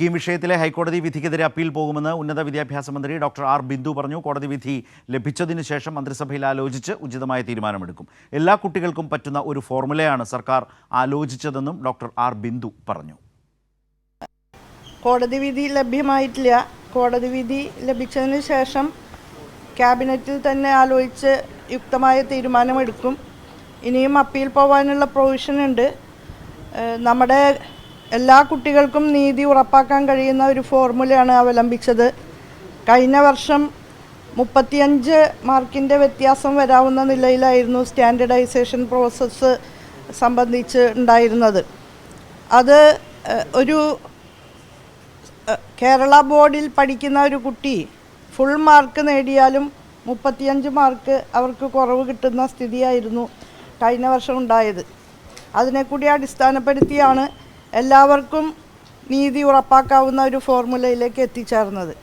കീം വിഷയത്തിലെ ഹൈക്കോടതി വിധിക്കെതിരെ അപ്പീൽ പോകുമെന്ന് ഉന്നത വിദ്യാഭ്യാസ മന്ത്രി ഡോക്ടർ ആർ ബിന്ദു പറഞ്ഞു. കോടതി വിധി ലഭിച്ചതിനു ശേഷം മന്ത്രിസഭയിൽ ആലോചിച്ച് ഉചിതമായ തീരുമാനമെടുക്കും. എല്ലാ കുട്ടികൾക്കും പറ്റുന്ന ഒരു ഫോർമുലയാണ് സർക്കാർ ആലോചിച്ചതെന്നും ഡോക്ടർ ആർ ബിന്ദു പറഞ്ഞു. കോടതി വിധി ലഭ്യമായിട്ടില്ല. കോടതി വിധി ലഭിച്ചതിന് ശേഷം ക്യാബിനറ്റിൽ തന്നെ ആലോചിച്ച് യുക്തമായ തീരുമാനമെടുക്കും. ഇനിയും അപ്പീൽ പോകാനുള്ള പ്രൊവിഷൻ ഉണ്ട്. നമ്മുടെ എല്ലാ കുട്ടികൾക്കും നീതി ഉറപ്പാക്കാൻ കഴിയുന്ന ഒരു ഫോർമുലയാണ് അവലംബിച്ചത്. കഴിഞ്ഞ വർഷം മുപ്പത്തിയഞ്ച് മാർക്കിന്റെ വ്യത്യാസം വരാവുന്ന നിലയിലായിരുന്നു സ്റ്റാൻഡർഡൈസേഷൻ പ്രോസസ്സ് സംബന്ധിച്ച് ഉണ്ടായിരുന്നത്. അത് ഒരു കേരള ബോർഡിൽ പഠിക്കുന്ന ഒരു കുട്ടി ഫുൾ മാർക്ക് നേടിയാലും മുപ്പത്തിയഞ്ച് മാർക്ക് അവർക്ക് കുറവ് കിട്ടുന്ന സ്ഥിതിയായിരുന്നു കഴിഞ്ഞ വർഷം ഉണ്ടായത്. അതിനെ അടിസ്ഥാനപ്പെടുത്തിയാണ് എല്ലാവർക്കും നീതി ഉറപ്പാക്കാവുന്ന ഒരു ഫോർമുലയിലേക്ക് എത്തിച്ചേർന്നത്.